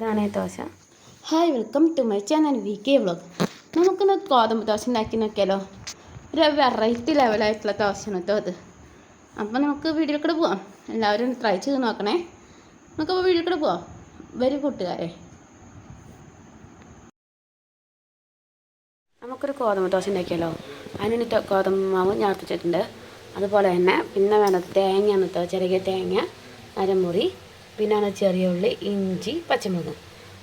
ഇതാണ് dosa. Hi welcome to my channel V K vlog നമുക്കിന്ന് ഗോതമ്പ് ദോശ ഉണ്ടാക്കി നോക്കിയാലോ? ഒരു വെറൈറ്റി ലെവലായിട്ടുള്ള ദോശയാണ് കേട്ടോ അത്. അപ്പോൾ നമുക്ക് വീഡിയോ കൂടെ പോവാം. എല്ലാവരും ട്രൈ ചെയ്ത് നോക്കണേ. നമുക്കപ്പോൾ വീഡിയോ കൂടെ പോവാം. വരും കൂട്ടുകാരെ. നമുക്കൊരു ഗോതമ്പ് ദോശ ഉണ്ടാക്കിയാലോ? അതിന് ത- ഗോതമ്പ് മാവ് ഞാൻ വെച്ചിട്ടുണ്ട്. അതുപോലെ തന്നെ പിന്നെ വേണ്ടത് തേങ്ങയാണ് കേട്ടോ ചെറിയ തേങ്ങ അരമുറി പിന്നെയാണ് ചെറിയ ഉള്ളി ഇഞ്ചി പച്ചമുളക്.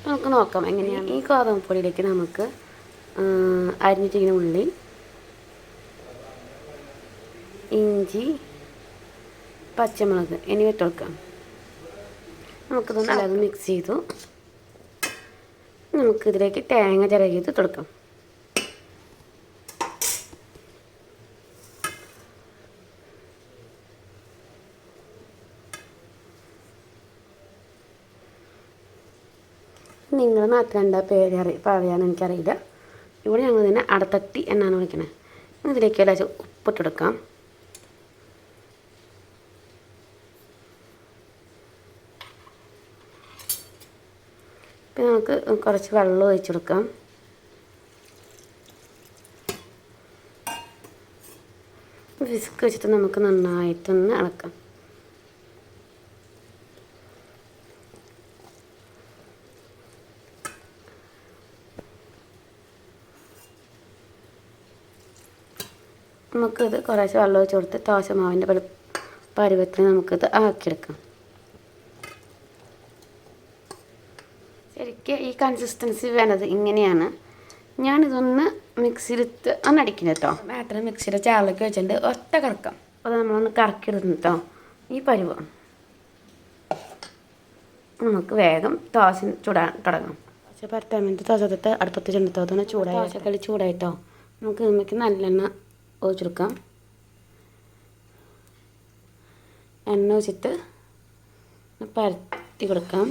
നമുക്ക് നോക്കാം എങ്ങനെയാണ്. ഈ ഗോതമ്പ് പൊടിയിലേക്ക് നമുക്ക് അരിഞ്ഞിട്ടിങ്ങനെ ഉള്ളി ഇഞ്ചി പച്ചമുളക് എന്നിവ ഇട്ട് കൊടുക്കാം. നമുക്കിത് നല്ലത് മിക്സ് ചെയ്തു. നമുക്കിതിലേക്ക് തേങ്ങ ചിരകിയത് ഇട്ട് കൊടുക്കാം നിങ്ങളുടെ നാട്ടിൽ എന്താ പേര് അറി പറയാൻ എനിക്കറിയില്ല. ഇവിടെ ഞങ്ങൾ ഇതിനെ അടത്തട്ടി എന്നാണ് വിളിക്കുന്നത് ഇതിലേക്ക് എല്ലാവരും ഉപ്പിട്ട് കൊടുക്കാം. പിന്നെ നമുക്ക് കുറച്ച് വെള്ളം ഒഴിച്ചെടുക്കാം വിസ്ക് വെച്ചിട്ട് നമുക്ക് നന്നായിട്ടൊന്ന് ഇളക്കാം. നമുക്കിത് കുറേശ്ശെ വെള്ളം ഒഴിച്ച് കൊടുത്ത് ദോശ മാവിന്റെ പല പരുവത്തിന് നമുക്കിത് ആക്കിയെടുക്കാം. ശരിക്കും ഈ കൺസിസ്റ്റൻസി വേണത് ഇങ്ങനെയാണ്. ഞാനിതൊന്ന് മിക്സിയിലിട്ട് ഒന്ന് അടിക്കുന്നത് കേട്ടോ ബാറ്ററി മിക്സിയുടെ ചാറിലേക്ക് വെച്ചിട്ടുണ്ട്. ഒറ്റ കറക്കം. അപ്പോൾ നമ്മളൊന്ന് കറക്കിയിടുന്നു കേട്ടോ ഈ പരുവം. നമുക്ക് വേഗം ദോശ ചൂടാൻ തുടങ്ങാം. ദോശ പരത്താൻ വേണ്ടി ദോശ തൊട്ട് അടുപ്പത്ത് ചെണ്ടിട്ടോ അതൊന്ന് ചൂടായി ദോശക്കളി ചൂടായിട്ടോ നമുക്ക് നമുക്ക് നല്ലെണ്ണ ഒഴിച്ചെടുക്കാം. എണ്ണ ഒഴിച്ചിട്ട് പരത്തി കൊടുക്കാം.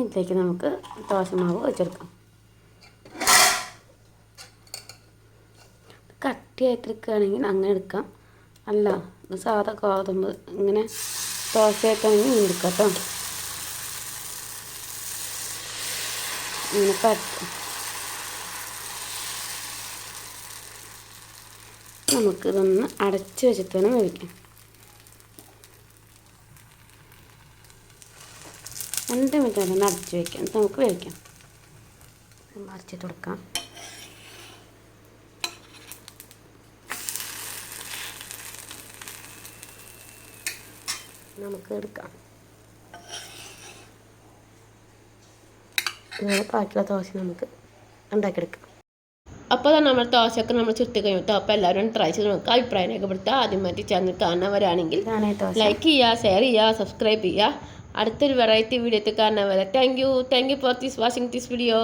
ഇതിലേക്ക് നമുക്ക് ദോശമാവ് വെച്ചെടുക്കാം കട്ടിയായിട്ടെടുക്കുകയാണെങ്കിൽ അങ്ങനെ എടുക്കാം. അല്ല സാധാ ഗോതമ്പ്. ഇങ്ങനെ ദോശയൊക്കെ ഇങ്ങനെ എടുക്കാം കേട്ടോ ഇങ്ങനെ പരത്തും. നമുക്കിതൊന്ന് അടച്ച് വെച്ചിട്ട് വേണം വേവിക്കാം രണ്ട് മിനിറ്റ് ഒന്ന് അടച്ച് വയ്ക്കാം നമുക്ക് വേവിക്കാം. മറിച്ചിട്ട് കൊടുക്കാം. നമുക്ക് എടുക്കാം. ഇങ്ങനെ ബാക്കിയുള്ള ദോശ നമുക്ക് ഉണ്ടാക്കിയെടുക്കാം. അപ്പോൾ തന്നെ നമ്മൾ ദോശയൊക്കെ നമ്മൾ ചുറ്റി കഴിഞ്ഞിട്ട് അപ്പോൾ എല്ലാവരും ട്രൈ ചെയ്ത് നോക്കുക അഭിപ്രായം രേഖപ്പെടുത്തുക ആദ്യമായിട്ട് ചാനൽ കാണുന്നവരാണെങ്കിൽ ലൈക്ക് ചെയ്യുക ഷെയർ ചെയ്യുക സബ്സ്ക്രൈബ് ചെയ്യുക അടുത്തൊരു വെറൈറ്റി വീഡിയോ കാണുന്നവരെ. വരെ thank you thank you for this watching this video